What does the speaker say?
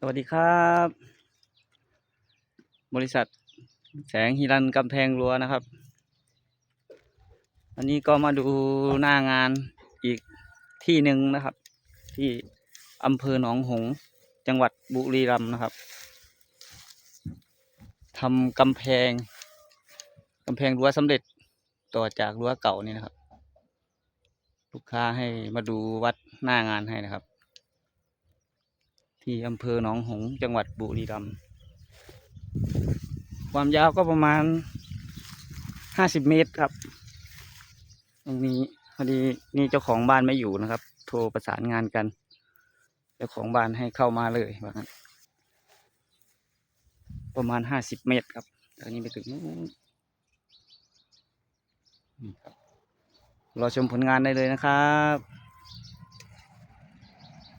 สวัสดีครับ บริษัทแสงฮิรันกำแพงรั้วนะครับ อันนี้ก็มาดูหน้างานอีกที่หนึ่งนะครับ ที่อำเภอหนองหงส์จังหวัดบุรีรัมย์นะครับทำกำแพงกำแพงรั้วสำเร็จต่อจากรั้วเก่านี่นะครับ ลูกค้าให้มาดูวัดหน้างานให้นะครับ ที่อำเภอหนองหงส์จังหวัดบุรีรัมย์ความยาวก็ประมาณห้าสิบเมตรครับ ตรงนี้พอดีนี่เจ้าของบ้านไม่อยู่นะครับ โทรประสานงานกัน เจ้าของบ้านให้เข้ามาเลยว่างั้นประมาณห้าสิบเมตรครับจากนี้ไปถึงนู้นรอชมผลงานได้เลยนะครับ